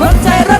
บ่ใจ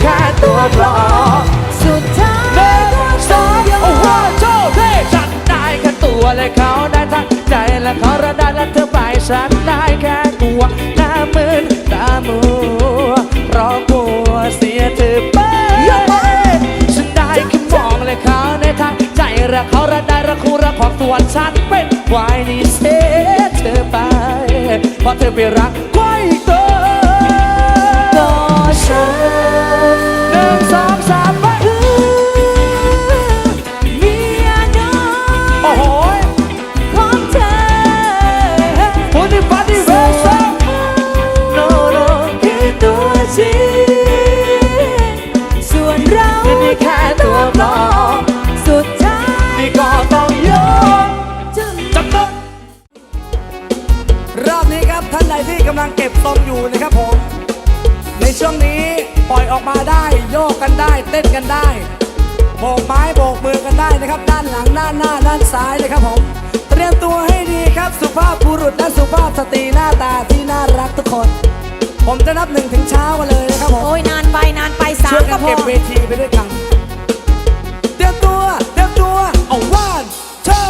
แค่ตัวปลอมสุดท้ายหนึ่สองโอ้โหโจ้เพ่ฉันได้แค่ตัวและเขาได้ทั้งใจและเขาระดับและเธอไปฉันได้แค่กลัวหน้ามืนตามัวเพราะกลัวเสียเธอไปฉันได้แค่มองและเขาในทางใจและเขาระดับและคู่ระของตัวฉันเป็นวายนี่เสียเธอไปเพราะเธอไปรักไว้ตัว ฉันหนึ่งสองสามาได้ โยกกันได้ เต้นกันได้โบกไม้โบกมือกันได้นะครับ ด้านหลังด้านหน้าด้านซ้ายนะครับผมเตรียมตัวให้ดีครับสุภาพบุรุษและสุภาพสตรีหน้าตาที่น่ารักทุกคน ผมจะนับหนึ่งถึงเช้ากันเลยนะครับผมโอ้ยนานไปนานไปสามกัก็นพอเก็บเวทีไปด้วยกันเตรียมตัวเตรียมตัวเอาวันเท่า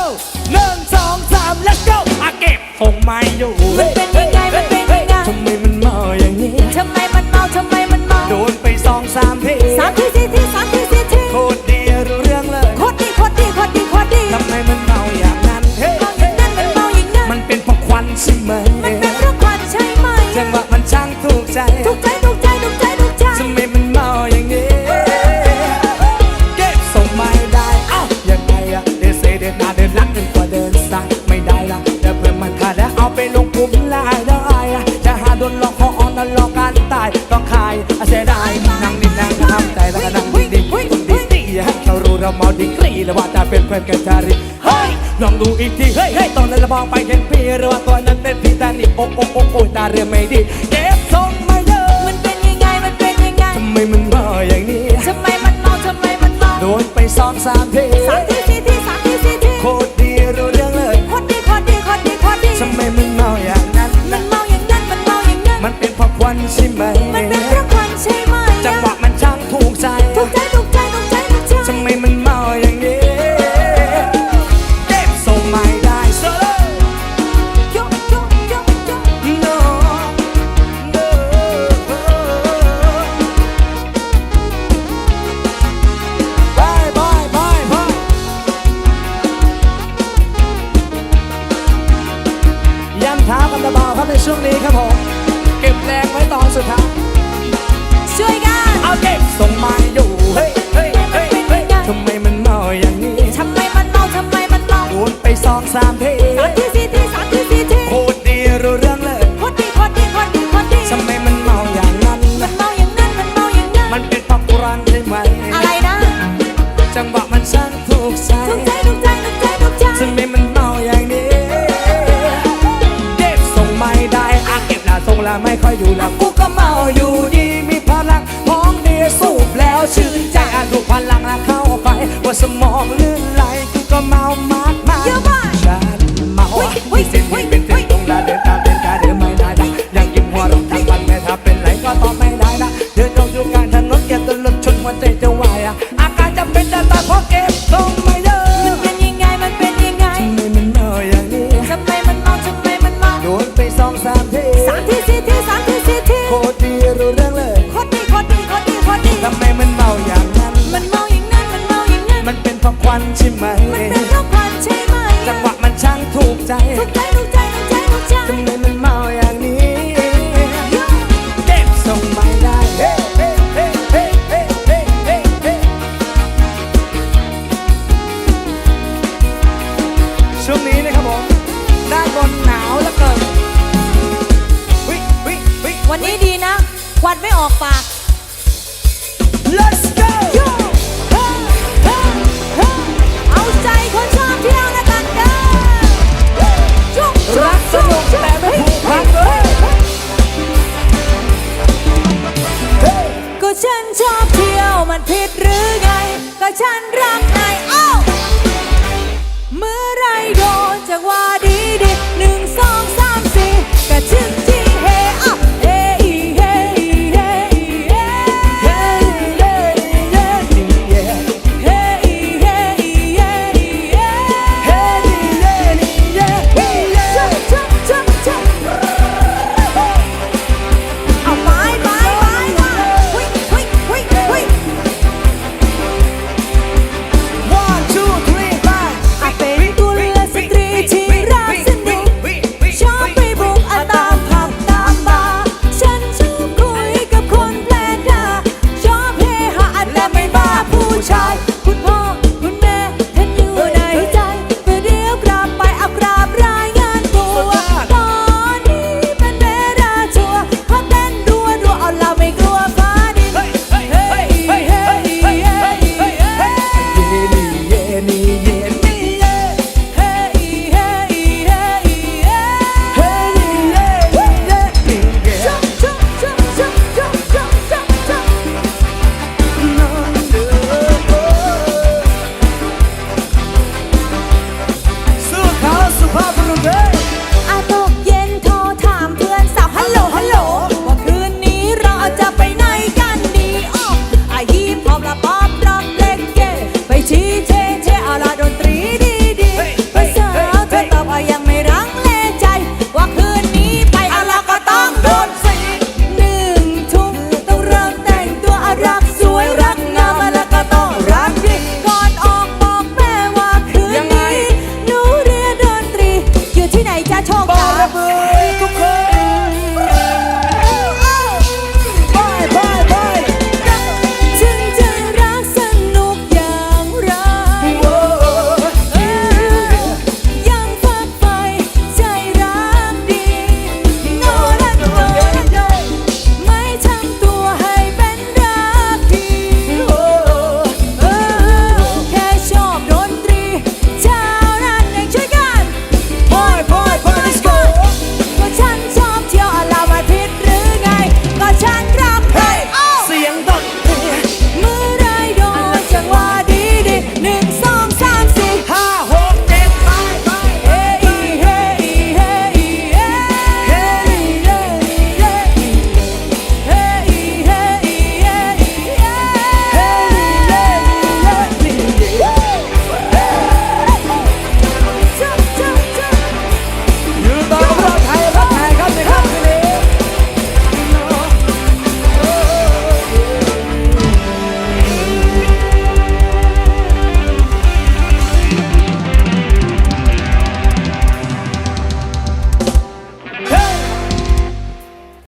หนึ่งสองสามแล้ว go อาเก็บคงไม่อยู่ มันเป็นยัง เรามาดีกรีเล้ว่าจะเป็นแพื่อนกันชาริเฮ้ยลองดูอีกทีเฮ้ยเฮ้ยตอนนั้นเรามองไปเห็นพี่หรือว่าตัวนั้นเป็นพี่แต่นี่โอ้โอ้โอ้โอ้ตาเรือไม่ดีเก็บทรงมาเยอะมันเป็นยังไงมันเป็นยังไงทำไมมันมาอย่างนี้ทำไมมันมองทำไมมันมองโดนไปสองสามทีสามทีสี่ที นหนาวแล้วเกินวันนี้ดีนะ ควันไม่ออกปาก Let's go เอาใจคนชอบเที่ยวนะกันเด้อจุ๊บรักสนุกแต่ไม่ผูกพันเลยก็ฉันชอบเที่ยวมันผิดหรือไง ก็ฉันรัก